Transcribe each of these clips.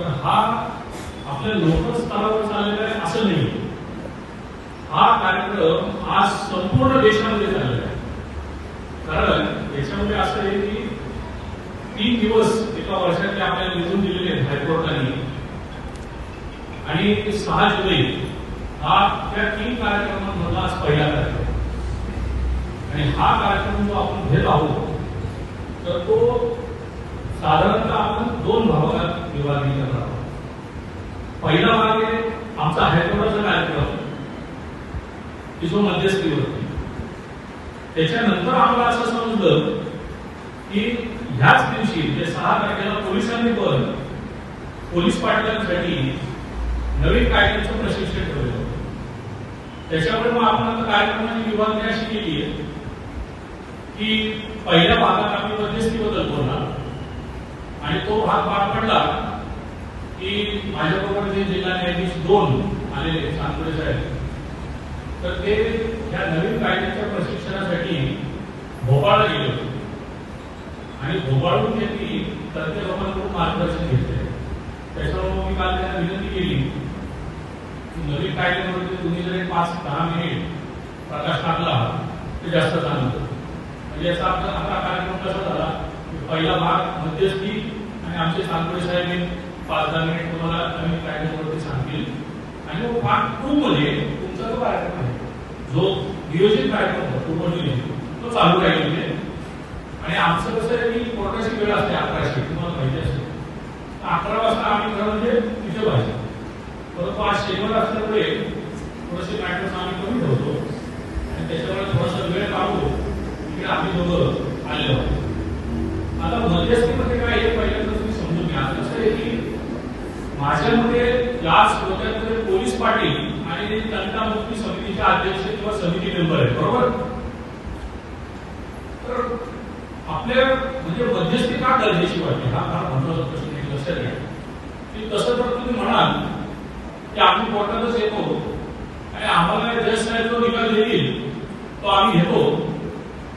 तर हा आपल्या लोकस्तरावर चाललेला आहे असं नाही. हा कार्यक्रम आज संपूर्ण देशामध्ये चाललेला आहे. कारण याच्यामध्ये असं आहे की तीन दिवस एका वर्षातले आपल्याला निवडून दिलेले आहेत हायकोर्टाने. आणि सहा जुलै हा त्या तीन कार्यक्रमांमधला आज पहिला कार्यक्रम. आणि हा कार्यक्रम जो आपण घेत आहोत तर तो साधारणतः आपण दोन भागात विभागणी करणार आहोत. पहिला भाग आहे आमचा हायकोर्टाचा कार्यक्रम की जो मध्यस्थीवरती त्याच्यानंतर आम्हाला असं समजलं की ह्याच दिवशी म्हणजे सहा तारखेला पोलिसांनी पण पोलीस पाटलांसाठी नवीन कायद्याचं प्रशिक्षण ठेवलं होतं. त्याच्यामुळे मग आपण आता कार्यक्रमाची विभागणी अशी केली आहे की पहिल्या भागात आम्ही मध्यस्थीबद्दल बोलणार आणि तो भाग पार पडला की माझ्याबरोबर जे जिल्हा न्यायाधीश दोन आलेले सांगोडे साहेब. तर ते या नवीन कायद्याच्या प्रशिक्षणासाठी भोपाळला गेले होते. आणि भोपाळून त्यांनी तज्ञ लोकांकडून मार्गदर्शन घेतले. त्याच्यामुळे मी काल त्यांना विनंती केली की नवीन कायद्यामध्ये तुम्ही जर पाच दहा मिनिट प्रकाश टाकला ते जास्त चांगलं म्हणजे याचा आपला आता कार्यक्रम कसा झाला पहिला भाग मध्यस्थी आणि आमचे सांगोडे साहेब एक पाच दहा मिनिट तुम्हाला आम्ही कायद्यावरती सांगतील. आणि मग पार्ट टू मध्ये तुमचा जो कार्यक्रम आहे जो नियोजित कार्यक्रम होता पूर्व तो चालू राहील म्हणजे आणि आमचं कसं आहे की कोर्टाची वेळ असते अकराशे तुम्हाला माहिती असते अकरा वाजता आम्ही खरं म्हणजे तिथे पाहिजे परंतु आज शेवट असल्यामुळे थोडेसे मॅटर्स आम्ही कमी ठेवतो आणि त्याच्यामुळे थोडासा वेळ काढू इकडे आम्ही दोघं आले आहोत आता मध्यस्थीमध्ये काय आहे पहिल्यांदा तुम्ही समजून घ्या कसं आहे की माझ्या मते या श्रोत्यांमध्ये पोलीस पाटील आणि तंटा मुक्ती समितीचे अध्यक्ष किंवा समिती मेंबर आहेत बरोबर? तर आपल्या म्हणजे मध्यस्थी का गरजेची वाटते? हा फार महत्त्वाचा प्रश्न लक्षात घ्या. की तसं तर तुम्ही म्हणाल की आम्ही कोर्टातच येतो आणि आम्हाला जज साहेब जो निकाल देईल तो आम्ही घेतो.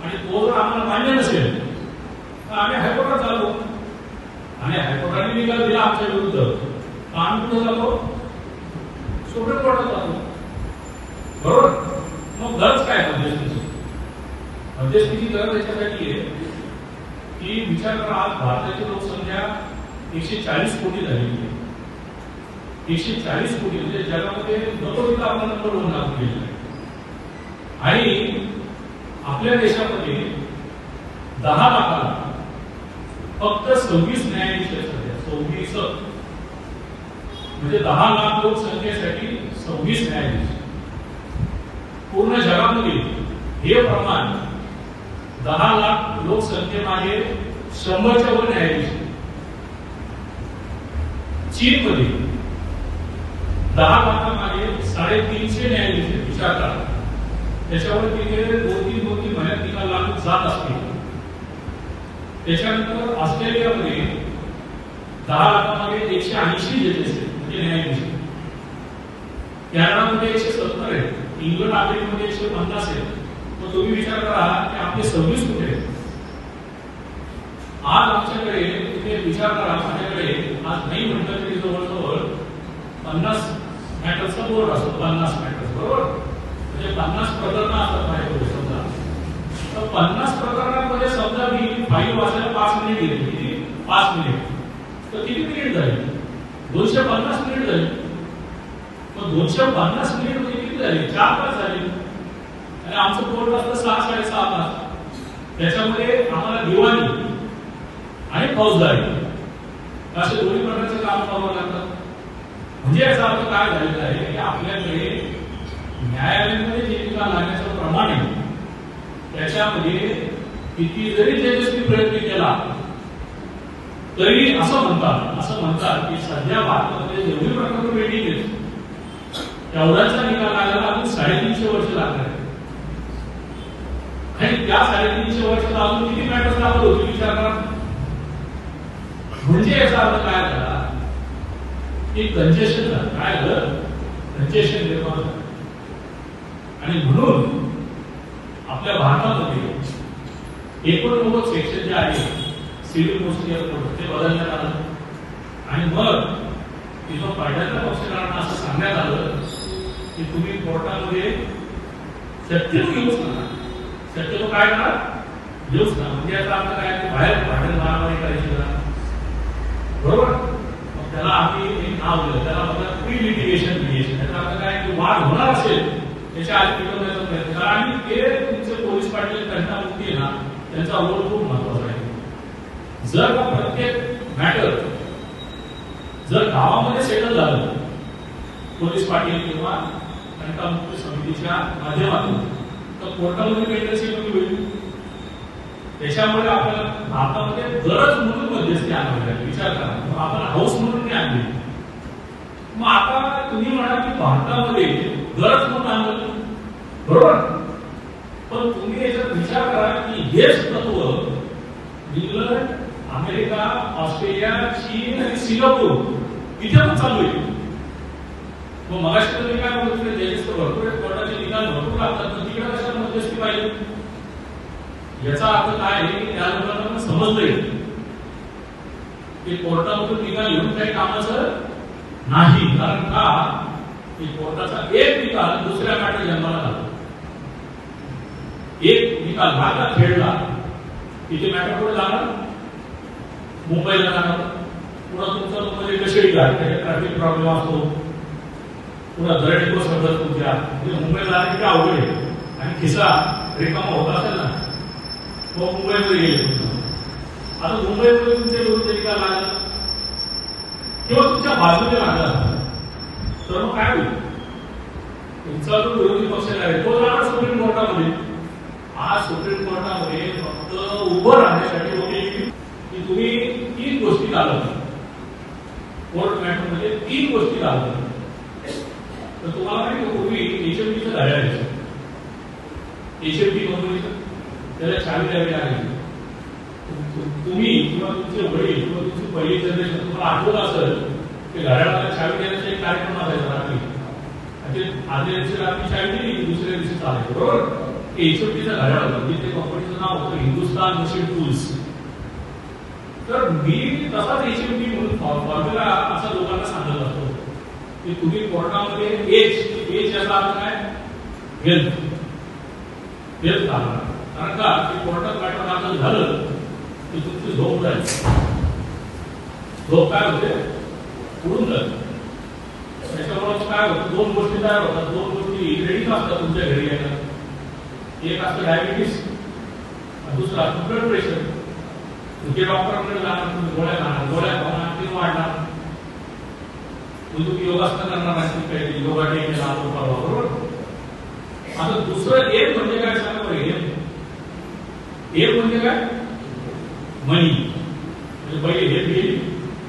आणि तो जर आम्हाला मान्य नसेल तर आम्ही हायकोर्टात चालू आणि हायकोर्टाने निकाल दिला आमच्या विरुद्ध. जातो सुप्रीम कोर्टात जातो बरोबर? मग गरज काय मध्यस्थीची? मध्यस्थीची गरज याच्यासाठी आहे की विचार करा, आज भारताची लोकसंख्या एकशे चाळीस कोटी झालेली आहे. एकशे चाळीस कोटी, म्हणजे जगामध्ये तिथं आपला नंबर वन लागू केलेला आहे. आणि आपल्या देशामध्ये दहा लाखाला फक्त सव्वीस न्यायाधीश सध्या. सव्वीस म्हणजे दहा लाख लोकसंख्येसाठी सव्वीस न्यायाधीश. पूर्ण जगामध्ये हे प्रमाण दहा लाख लोकसंख्येमागे शंभरच्या वर न्यायाधीश चीनमध्ये दहा लाखामागे साडेतीनशे न्यायाधीश विचार करा त्याच्यावर तिथे दोन तीन दोन तीन महिन्यात निकाल लागू जात असते त्याच्यानंतर ऑस्ट्रेलियामध्ये दहा लाखामागे एकशे ऐंशी जजेस आहेत म्हणजे कॅनडामध्ये एकशे सत्तर आहेत इंग्लंड आफ्रिकेमध्ये एकशे पन्नास आहेत मग तुम्ही विचार करा की आपले सव्वीस कुठे आहेत आज आमच्याकडे तुम्ही विचार करा माझ्याकडे आज नाही म्हटलं तरी जवळजवळ पन्नास मॅटर्सचा बोर्ड असतो पन्नास मॅटर्स बरोबर म्हणजे पन्नास प्रकरणं असतात माझ्याकडे समजा तर पन्नास प्रकरणांमध्ये समजा मी फाईल वाचायला पाच मिनिट गेले किती पाच मिनिट. तर किती मिनिट झाली? दोनशे पन्नास मिनिट झाली. मग दोनशे पन्नास मिनिट म्हणजे किती झाले? चार तास झाले. आणि आमचं पोट वाजता सहा साडेसहा तास. त्याच्यामध्ये आम्हाला दिवाणी आणि फौजदारी असे दोन्ही प्रकारचे काम करावं लागतं. म्हणजे याचा अर्थ काय झालेला आहे? की आपल्याकडे न्यायालयामध्ये जे निकाल लागण्याचं प्रमाण आहे त्याच्यामध्ये किती जरी तेजस्वी प्रयत्न केला. तरी असं म्हणतात असं म्हणतात की सध्या भारतामध्ये जेवढी प्रकरण वेटिंग आहेत. तेवढ्याचा निकाल आल्याला अजून साडेतीनशे वर्ष लागणार आहे आणि त्या साडेतीनशे वर्षात अजून किती मॅटर्स लागत होती विचार करा म्हणजे याचा अर्थ काय झाला? की कंजेशन झालं. काय झालं? कंजेशन निर्माण झालं. आणि म्हणून आपल्या भारतामध्ये एकोणनव्वद सेक्शन जे आहे सिव्हिल प्रोसिजर ते बदलण्यात आलं आणि मग तिथं जो पहिल्यांदा पक्षकारांना असं सांगण्यात आलं की तुम्ही कोर्टामध्ये शक्यतो येऊच नका. शक्यतो काय करा? येऊच नका. म्हणजे याचा अर्थ काय बाहेर भांडण मारामारी करायची का बरोबर? मग त्याला आम्ही एक नाव दिलं. त्याला म्हणतात प्री लिटिगेशन लिगेशन त्याचा अर्थ काय की वाद होणार असेल त्याच्या आधी मिटवण्याचा प्रयत्न करा. आणि ते तुमचे पोलीस पाटील घटनामुक्ती आहे ना त्यांचा रोल खूप महत्त्वाचा आहे. जर का प्रत्येक मॅटर जर गावामध्ये सेटल झालं पोलीस पाटील किंवा घटनामुक्ती समितीच्या माध्यमातून तर कोर्टामध्ये काहीतरी कमी होईल. त्याच्यामुळे आपल्याला भारतामध्ये गरज म्हणून मध्यस्थी आणावी लागेल विचार करा. मग आपण हाऊस म्हणून नाही आणली. मग आता तुम्ही म्हणा की भारतामध्ये गरज म्हणून आणलं बरोबर? पण तुम्ही याच्यात विचार करा की हेच तत्व इंग्लंड अमेरिका ऑस्ट्रेलिया चीन आणि सिंगापूर. इथे पण चालू आहे. मग मगाशी तुम्ही काय म्हणत होते जजेस भरपूर कोर्टाचे निकाल भरपूर लागतात तिकडे कशाला मध्यस्थी पाहिजे? याचा अर्थ काय आहे की त्या लोकांना पण समजलंय की कोर्टामधून निकाल घेऊन काही कामाचं नाही कारण का? की कोर्टाचा एक निकाल दुसऱ्या काठी जन्माला लागतो एक निकाल भारतात खेळला तिथे मॅटर पुढे जाणार मुंबईला जाणार. पुन्हा तुमचं म्हणजे कशी त्याच्या ट्रॅफिक प्रॉब्लेम असतो? पुन्हा दरड कोसळतात तुमच्या. म्हणजे मुंबईला जाणे की अवघड आहे? आणि खिसा रिकामा होता असेल ना तो मुंबईमध्ये गेले आता मुंबईमध्ये तुमचे लोक तरी निकाल लागला किंवा तुमच्या बाजूने लागला तर मग काय होईल? तुमचा जो विरोधी पक्ष आहे तो जाणार सुप्रीम कोर्टामध्ये. आज सुप्रीम कोर्टामध्ये फक्त उभं राहण्यासाठी होते की तुम्ही तीन गोष्टी घालवता कोर्ट मॅटरमध्ये तीन गोष्टी घालवता तर तुम्हाला माहिती पूर्वी एचएमडीचं घड्याळ यायचं. एचएमडी कंपनीचं त्याला चावी द्यावी लागली. तुम्ही किंवा तुमचे वडील किंवा तुमची पहिली जनरेशन तुम्हाला आठवत असेल की घड्याळाला चावी देण्याचा एक कार्यक्रम असायचा रात्री. आणि आदल्या दिवशी रात्री चावी दिली दुसऱ्या दिवशी चालायचं बरोबर? एचओटीचं घड्याळ होतं. म्हणजे ते कंपनीचं नाव होतं हिंदुस्तान मशीन टूल्स तर मी तसाच एचएमटी म्हणून फॉर्म्युला असा लोकांना सांगत असतो. की तुम्ही कोर्टामध्ये एज एज याचा अर्थ काय? हेल्थ हेल्थ लागणार कारण का? की कोर्टात मॅटर दाखल झालं की तुमची झोप जाईल झोप काय होते? उडून जाते. त्याच्याबरोबर काय होतं? दोन गोष्टी तयार होतात. दोन गोष्टी रेडी असतात तुमच्या घरी यायला. एक असतं डायबिटीस दुसरं ब्लड प्रेशर तुमचे डॉक्टरकडे जाणार तुम्ही गोळ्या खाणार गोळ्या खाऊन आणखी वाढणार. तुम्ही योगासनं करणार आणखी काही योगा डे केला आपण परवा बरोबर? आता दुसरं एक म्हणजे काय सांगा बरं एक. एक म्हणजे काय? मनी. म्हणजे पहिले हे गेली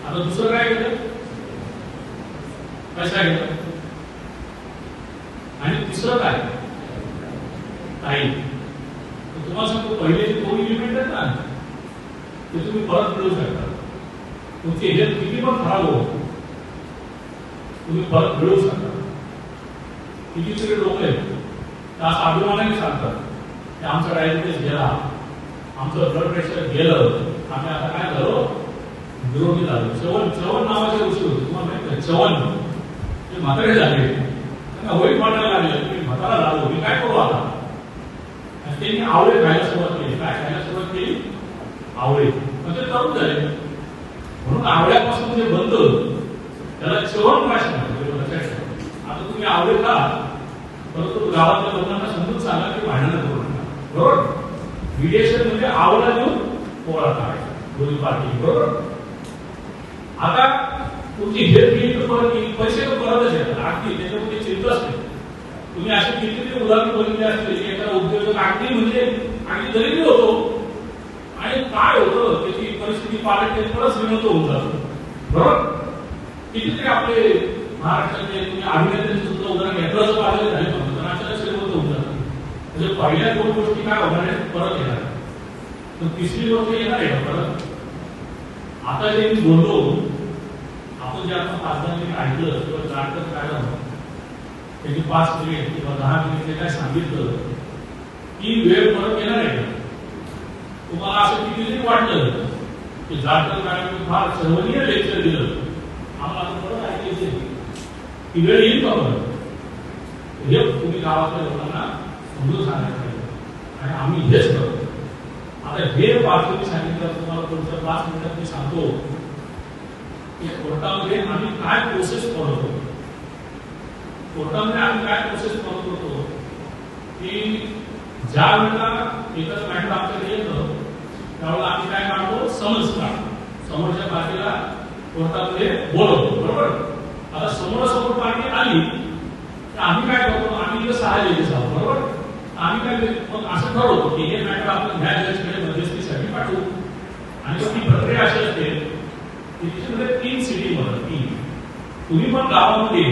आता दुसरं काय घेतं? कशा घेतं? आणि तिसरं काय? टाईम तुम्हाला सांगतो पहिले जे दोन इलिमेंट आहेत ना ते तुम्ही परत मिळवू शकता. तुमची हेल्थ किती पण खराब हो तुम्ही परत मिळवू शकता. कितीतरी लोक आहेत त्या अभिमानाने सांगतात की आमचा डायबिटीस गेला आमचं ब्लड प्रेशर गेलं. आम्ही आता काय झालो? निरोगी झालो. चवन चवन नावाच्या गोष्टी होती तुम्हाला माहिती आहे चवन ते म्हातारे झाले. त्यांना वैट वाटायला लागले. की म्हातारा झालो. मी काय करू आता? त्यांनी आवळे खायला सुरुवात केली. काय खायला सुरुवात केली? आवळे. मग ते तरुण झाले म्हणून आवड्यापासून जे बंद त्याला चवन प्राशन म्हणतात. म्हणजे आता तुम्ही आवडे खा परंतु गावातल्या लोकांना समजून सांगा की भांडणं करू नका. बरोबर? मिडिएशन म्हणजे आवडा देऊन पोळा करायचा दोन्ही पार्टी बरोबर? आता तुमची हेल्थ गेली तर परत येईल पैसे तर परतच येतात अगदी त्याच्यामध्ये चिंताच नाही तुम्ही अशी कितीतरी उदाहरण बघितले असतील की एखादा उद्योजक अगदी म्हणजे अगदी दरिद्री होतो आणि काय होतं त्याची परिस्थिती पालट परत श्रीमंत होऊन जातो. बरोबर? कितीतरी आपले महाराष्ट्राचे तुम्ही अभिनेत्यांचे सुद्धा उदाहरण घेतलं पाहिजे झाले तर अचानक श्रीमंत होऊन जातात म्हणजे पहिल्या दोन गोष्टी काय होणार आहेत? परत येणार तर तिसरी गोष्ट येणार आहे परत? आता जे मी बोललो आपण जे आपण पाच दहा मिनिट ऐकलं किंवा जाणकर काय झालं त्याची पाच मिनिट किंवा दहा मिनिट जे काय सांगितलं ती वेळ परत येणार आहे तुम्हाला असं कितीतरी वाटलं. की जाधव मॅडमने फार सर्वनीय लेक्चर दिलं. आम्हाला परत ऐकायचं ती वेळ येईल का बरं हे तुम्ही गावातल्या लोकांना समजून सांगायला पाहिजे आणि आम्ही हेच करतो. आता हे पाच सांगितलं तुम्हाला तुमच्या पाच मिनिटात मी सांगतो. की कोर्टामध्ये आम्ही काय प्रोसेस फॉलो करतो? कोर्टामध्ये आम्ही काय प्रोसेस फॉलो करतो? की ज्या वेळेला एकच मॅटर आपल्याकडे येतं त्यावेळेला आम्ही काय काढतो समज काढतो समोरच्या पार्टीला कोर्टामध्ये बोलवतो बरोबर आता समोरासमोर पार्टी आली तर आम्ही काय करतो आम्ही इथं सहा जजेस आहोत बरोबर आम्ही काय मग असं ठरवतो की हे मॅटर आपण ह्या जजकडे मध्यस्थीसाठी पाठवू आणि ती प्रक्रिया अशी असते की तिच्यामध्ये तीन सिटी मध्ये तीन तुम्ही पण गावामध्ये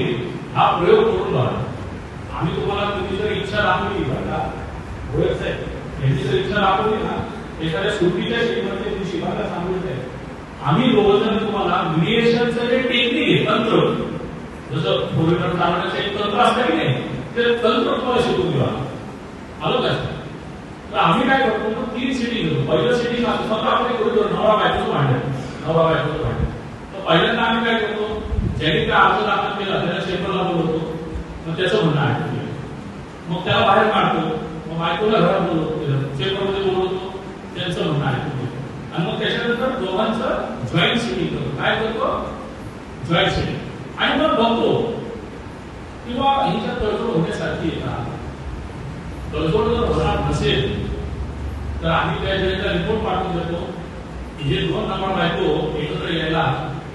हा प्रयोग करून बघा आम्ही तुम्हाला तुम्ही जर इच्छा दाखवली बरं का ओळख यांची जर इच्छा दाखवली ना एखाद्या सुट्टीच्या श्रीमंत शिवाला सांगितलंय आम्ही दोघं तुम्हाला मिडिएशनचं जे टेक्निक आहे तंत्र जसं फोर व्हीलर चालवण्याचं एक तंत्र असतं की नाही ते तंत्र तुम्हाला शिकून देऊ आलो का? तर आम्ही काय करतो मग तीन सिटी घेतो. पहिलं सिटी स्वतः आपण करतो नवरा बायकोचं भांडण नवरा बायकोचं भांडण. तर पहिल्यांदा आम्ही काय करतो ज्यांनी काय अर्ज दाखल केला त्याला शेपरला बोलवतो मग त्याचं म्हणणं आहे. मग त्याला बाहेर काढतो. मग बायकोला घरात बोलवतो शेपरमध्ये बोलवतो. त्यांचं म्हणणं आहे आणि मग त्याच्यानंतर दोघांचं जॉईंट सिटिंग करतो काय करतो? जॉईंट सिटिंग आणि मग बघतो किंवा हिच्या तडजोड होण्यासारखी येतात का? तडजोड जर होणार नसेल तर आम्ही त्या रिपोर्ट पाठवून देतो. की जे दोन नंबर बायको एकत्र यायला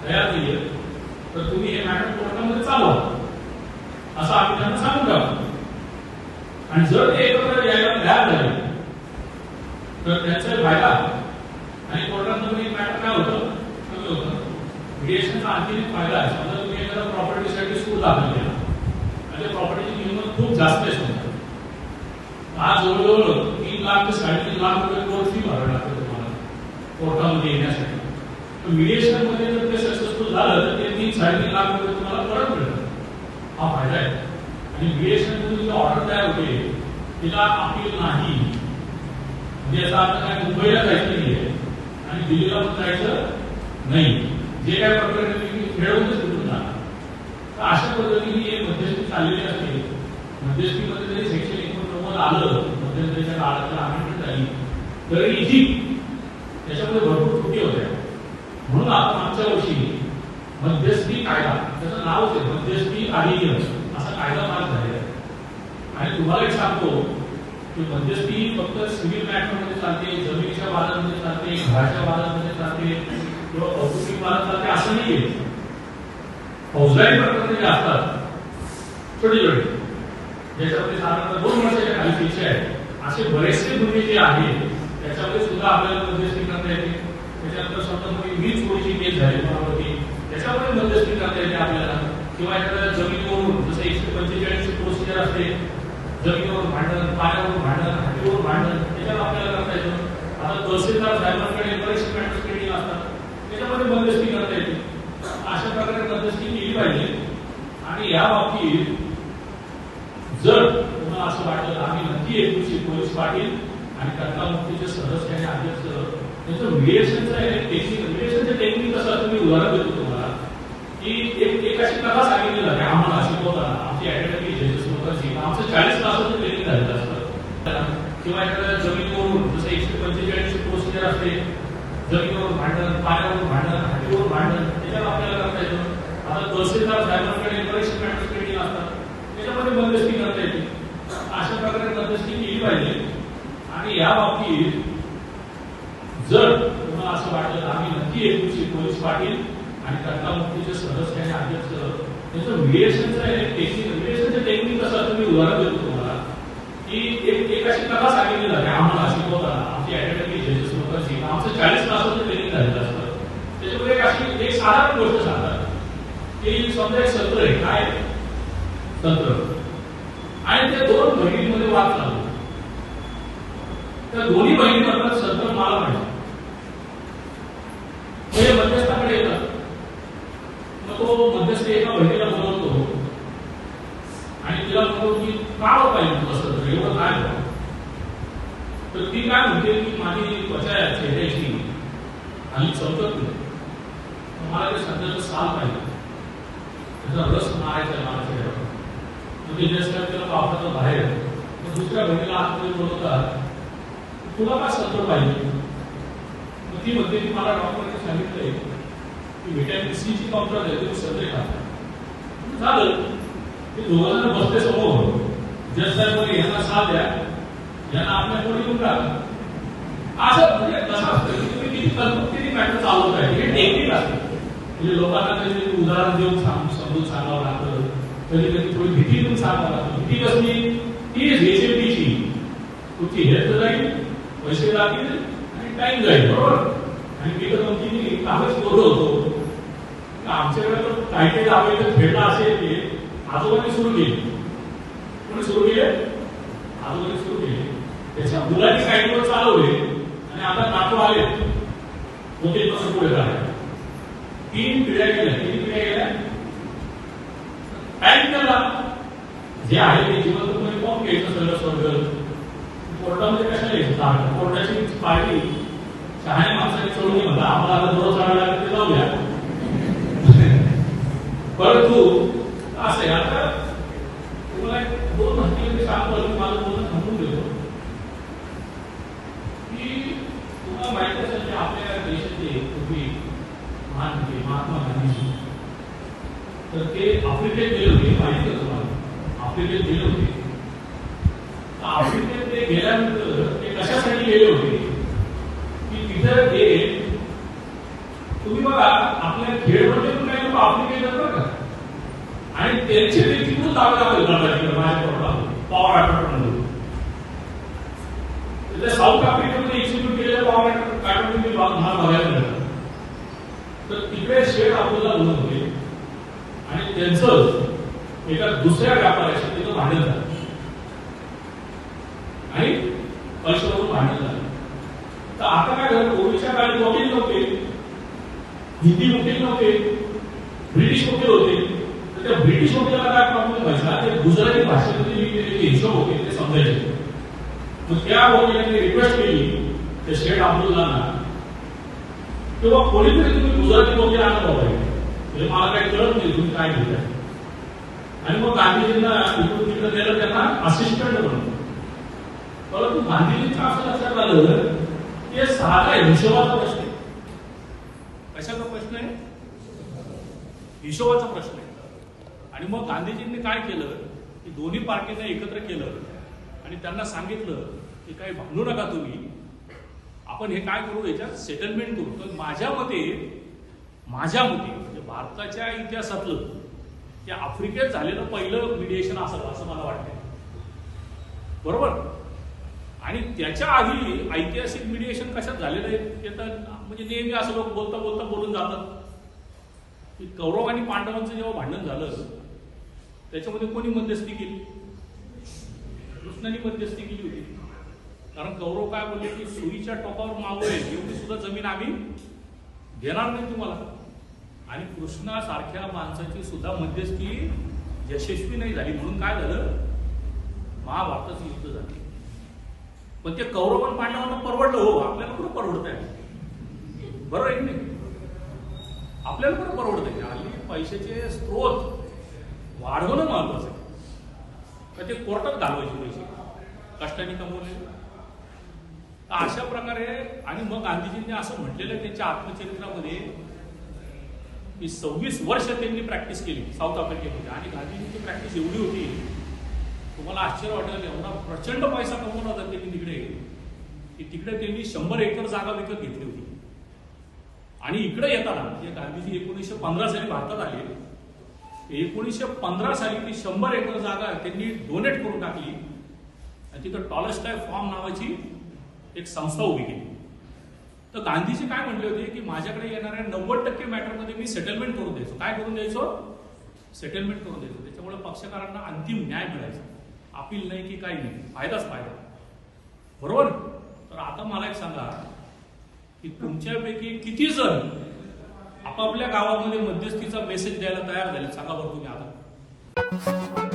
तयार नाहीये तर तुम्ही हे मॅटर कोर्टामध्ये चालवा. असं आम्ही त्यांना सांगून टाकतो आणि जर ते एकत्र यायला तयार झाले तर त्यांचा फायदा आणि कोर्टामध्ये मॅटर काय होतं? कमी होतं? मिडिएशनचा आणखी एक फायदा आहे. समजा तुम्ही एखादा प्रॉपर्टीसाठी स्कूल दाखल केला. आणि प्रॉपर्टीची किंमत खूप जास्त आहे समजा. आज जवळजवळ तीन लाख ते साडेतीन लाख रुपये कोर्ट फी भरावी लागते तुम्हाला कोर्टामध्ये येण्यासाठी. तर mediation मध्ये जर ते सक्सेसफुल झालं तर ते तीन साडेतीन लाख रुपये तुम्हाला परत मिळतात हा फायदा आहे. आणि मिडिएशनमध्ये जी ऑर्डर तयार होते तिला अपील नाही. म्हणजे याचा अर्थ काय मुंबईला जायचं नाहीये आणि दिल्लीला पण जायचं नाही. जे काय प्रकरण तुम्ही खेळवूनच तिथून जाणार अशा पद्धतीने हे मध्यस्थी चाललेली असते. मध्यस्थीमध्ये जरी सेक्शन एकोणनव्वद आलं मध्यंतरीच्या काळात जर अमेंडमेंट झाली तरीही त्याच्यामध्ये भरपूर त्रुटी होत्या. म्हणून आपण मागच्या वर्षी मध्यस्थी कायदा त्याचं नावच आहे मध्यस्थी अधिनियम असा कायदा पास झालेला आहे. आणि तुम्हाला एक सांगतो म्हणजे की मध्यस्थी फक्त सिव्हिल मॅटरमध्ये चालते जमिनीच्या वादामध्ये चालते घराच्या वादामध्ये चालते किंवा औद्योगिक वादात चालते असं नाहीये. फौजदारी प्रकरण जे असतात छोटे छोटे ज्याच्यामध्ये साधारणतः दोन वर्षाच्या खाली शिक्षा आहे असे बरेचसे गुन्हे जे आहेत त्याच्यामध्ये सुद्धा आपल्याला मध्यस्थी करता येते. त्याच्यानंतर स्वतःमध्ये वीज चोरीची केस झाली कोणावरती. त्याच्यामध्ये मध्यस्थी करता येते आपल्याला. किंवा एखाद्या जमिनीवरून जसं एकशे पंचेचाळीसची प्रोसिजर असते जमिनीवर भांडण पाण्यावर भांडण हातीवर भांडण त्याच्यावर आपल्याला करता येतं. आता तहसीलदार साहेबांकडे बरेचसे मॅटर्स पेंडिंग असतात. त्याच्यामध्ये मध्यस्थी करता येते. अशा प्रकारे मध्यस्थी केली पाहिजे. आणि या बाबतीत जर तुम्हाला असं वाटलं आम्ही नक्की एक दिवशी पोलीस पाटील आणि कटलामुक्तीचे सदस्य आणि अध्यक्ष त्यांचं रिलेशनचं आहे. टेक्निक रिलेशनचं टेक्निक कसं तुम्ही उदाहरण देतो तुम्हाला. की एक एक अशी कथा सांगितली जाते. आम्हाला शिकवताना आमची अकॅडमी जजेस आमचं चाळीस तासाचं ट्रेनिंग झालेलं असतं किंवा एखाद्या जमिनीवरून जसं एकशे पंचेचाळीस प्रोसिजर असते. जमिनीवरून भांडण पाण्यावरून भांडण हातीवरून भांडण त्याच्यावर आपल्याला करता येतं. आता तहसीलदार साहेबांकडे बरेचसे मॅटर्स ट्रेनिंग असतात त्याच्यामध्ये मध्यस्थी करता येते. अशा प्रकारे मध्यस्थी केली पाहिजे. आणि या बाबतीत जर तुम्हाला असं वाटलं तर आम्ही नक्की एक दिवशी पोलीस पाटील आणि कटकामुक्तीचे सदस्य आणि अध्यक्ष त्याचं मिडिएशनचं टेक्निक मिडिएशनचं टेक्निक कसं तुम्ही उदाहरण देतो तुम्हाला. की एक एक अशी कथा सांगितली जाते आम्हाला शिकवताना. आमची अकॅडमी जजेस लोकांची आमचं चाळीस तासाचं ट्रेनिंग झालेलं असतं. त्याच्यामध्ये एक अशी एक साधारण गोष्ट सांगतात. की समजा एक सत्र आहे काय आहे? तंत्र आणि त्या दोन बहिणींमध्ये वाद चालू. त्या दोन्ही बहिणी म्हणतात सत्र मला म्हणतात ते मध्यस्थाकडे येतात मग तो एका बहिणीला बोलवतो आणि तिला म्हणतो की का पाहिजे तुला सत्र एवढं काय हो? तर ती काय म्हणते की माझी त्वचा आहे चेहऱ्याची. आणि चमकत नाही. मला ते सध्याचं साल पाहिजे त्याचा रस मारायचा माणसाला म्हणजे जस्ट त्याला पावसाचं बाहेर. तर दुसऱ्या बहिणीला आतमध्ये बोलवतात तुला काय सत्र पाहिजे? मग ती म्हणते की मला डॉक्टरने सांगितलंय व्हिटॅमिन सी ची कमतरता आहे तुम्ही सत्रे खा झालं हे दोघं जण बसते समोर जज साहेब म्हणे यांना साथ द्या यांना आपल्या कोणी येऊन राहा असं म्हणजे कसं असतं की तुम्ही किती कल्पक किती मॅटर चालवत आहे हे टेक्निक असते म्हणजे लोकांना कधी उदाहरण देऊन सांग समजून सांगावं लागतं कधी कधी थोडी भीती देऊन सांगावं लागतं भीती कसली ती रेसिपीची तुमची हेल्थ जाईल पैसे लागतील आणि टाइम जाईल बरोबर आणि मी तर तुमची कामच बोललो होतो. आमच्याकडे तर काही काही आम्ही खेळला असे की आजोबांनी सुरू केली. कोणी सुरू केले? आजोबांनी सुरू केले. त्याच्या मुलांनी काही दिवस चालवले आणि आता नातू आले. होते कसं पुढे झाले तीन पिढ्या गेल्या. तीन पिढ्या गेल्या. टाइम त्याला. जे आहे ते जिवंत तुम्ही कोण घ्यायचं सगळं स्वर्ग? कोर्टामध्ये कशाला यायचं? कोर्टाची पार्टी. शहाणे माणसाने चढून म्हणता आम्हाला आता थोडं चढायला लागेल ते जाऊया. परंतु असं आहे आता तुम्हाला एक दोन हत्ती सांगतो आणि माझं बोलणं थांबून देतो की तुम्हाला माहिती असेल की आपल्या देशाचे पूर्वी महान होते महात्मा गांधीजी तर ते आफ्रिकेत गेले होते माहिती का तुम्हाला आफ्रिकेत गेले होते तर आफ्रिकेत ते गेल्यानंतर ते कशासाठी गेले होते की तिथं ते तुम्ही बघा आपल्या खेळमध्ये पण काही लोक आफ्रिकेत येतात बरं का आणि त्यांचे ते तिकडून दावे दाखल करतात तिकडे माझ्या कोर्टात पॉवर ॲटॉर्नमेंट तिथे साऊथ आफ्रिकेमध्ये एक्झिक्यूट केलेल्या पॉवर ॲटॉर्नमेंट भाग बघायला मिळाला तर तिकडे शेड आपल्याला बोलत होते. आणि त्यांचं एका दुसऱ्या व्यापाऱ्याशी तिथं भांडण झालं. आणि पैशावरून भांडण झालं. तर आता काय झालं कोविडच्या काळात वकील नव्हते. हिंदी वकील नव्हते. ब्रिटिश वकील होते. तर त्या ब्रिटिश वकिलाला काय प्रॉब्लेम व्हायचा ते गुजराती भाषेमध्ये लिहिलेले हिशोब होते ते समजायचे. मग त्या वकिलांनी रिक्वेस्ट केली ते शेठ अब्दुल्लांना बाबा कोणीतरी तुम्ही गुजराती वकील आणत बाबा म्हणजे मला काही कळत नाही तुम्ही काय लिहिताय आणि मग गांधीजींना इकडून तिकडे नेलं त्यांना असिस्टंट बनवलं परंतु गांधीजींचं असं लक्षात आलं की साधा हिशोबाचा प्रश्न आहे कशाचा प्रश्न आहे हिशोबाचा प्रश्न आहे आणि मग गांधीजींनी काय केलं? की दोन्ही पार्टींना एकत्र केलं. आणि त्यांना सांगितलं की काही भांडू नका तुम्ही. आपण हे काय करू याच्यात सेटलमेंट करू. तर माझ्या मते माझ्या मते म्हणजे भारताच्या इतिहासातलं ते आफ्रिकेत झालेलं पहिलं मिडिएशन असावं असं मला वाटतं बरोबर? आणि त्याच्या आधी ऐतिहासिक मिडिएशन कशात झालेलं आहे ते तर म्हणजे नेहमी असं लोक बोलता बोलता बोलून जातात. की कौरव आणि पांडवांचं जेव्हा भांडण झालं त्याच्यामध्ये कोणी मध्यस्थी केली? कृष्णाने मध्यस्थी केली होती. कारण कौरव काय बोलले की सुईच्या टोकावर मावळेल एवढी सुद्धा जमीन आम्ही देणार नाही तुम्हाला. आणि कृष्णासारख्या माणसाची सुद्धा मध्यस्थी यशस्वी नाही झाली. म्हणून काय झालं? महाभारताचं युद्ध झालं. पण ते कौरव आणि पांडवांना परवडलं हो. आपल्याला कुठं परवडत आहे बरोबर आहे की नाही? आपल्याला कुठं परवडत आहे हल्ली पैशाचे स्रोत वाढवणं महत्वाचं आहे. ते कोर्टात घालवायचे पैसे? कष्टाने कमवले. तर अशा प्रकारे आणि मग गांधीजींनी असं म्हटलेलं आहे त्यांच्या आत्मचरित्रामध्ये की सव्वीस वर्ष त्यांनी प्रॅक्टिस केली साऊथ आफ्रिकेमध्ये आणि गांधीजींची प्रॅक्टिस एवढी होती तुम्हाला आश्चर्य वाटेल एवढा प्रचंड पैसा कमवला होता त्यांनी तिकडे की तिकडे त्यांनी शंभर एकर जागा विकत घेतली होती. आणि इकडे येताना म्हणजे गांधीजी एकोणीसशे पंधरा साली भारतात आले एकोणीसशे पंधरा साली ती शंभर एकर जागा त्यांनी डोनेट करून टाकली. आणि तिथं टॉलस्टाय फॉर्म नावाची एक संस्था उभी केली. तर गांधीजी काय म्हटले होते की माझ्याकडे येणाऱ्या नव्वद टक्के मॅटरमध्ये मी सेटलमेंट करून द्यायचो. काय करून द्यायचो? सेटलमेंट करून द्यायचो. त्याच्यामुळे पक्षकारांना अंतिम न्याय मिळायचा. अपील नाही की काही नाही. फायदाच फायदा. बरोबर? तर आता मला एक सांगा की तुमच्यापैकी किती जण आपापल्या गावामध्ये मध्यस्थीचा मेसेज द्यायला तयार झाले. सांगा बरं तुम्ही आता.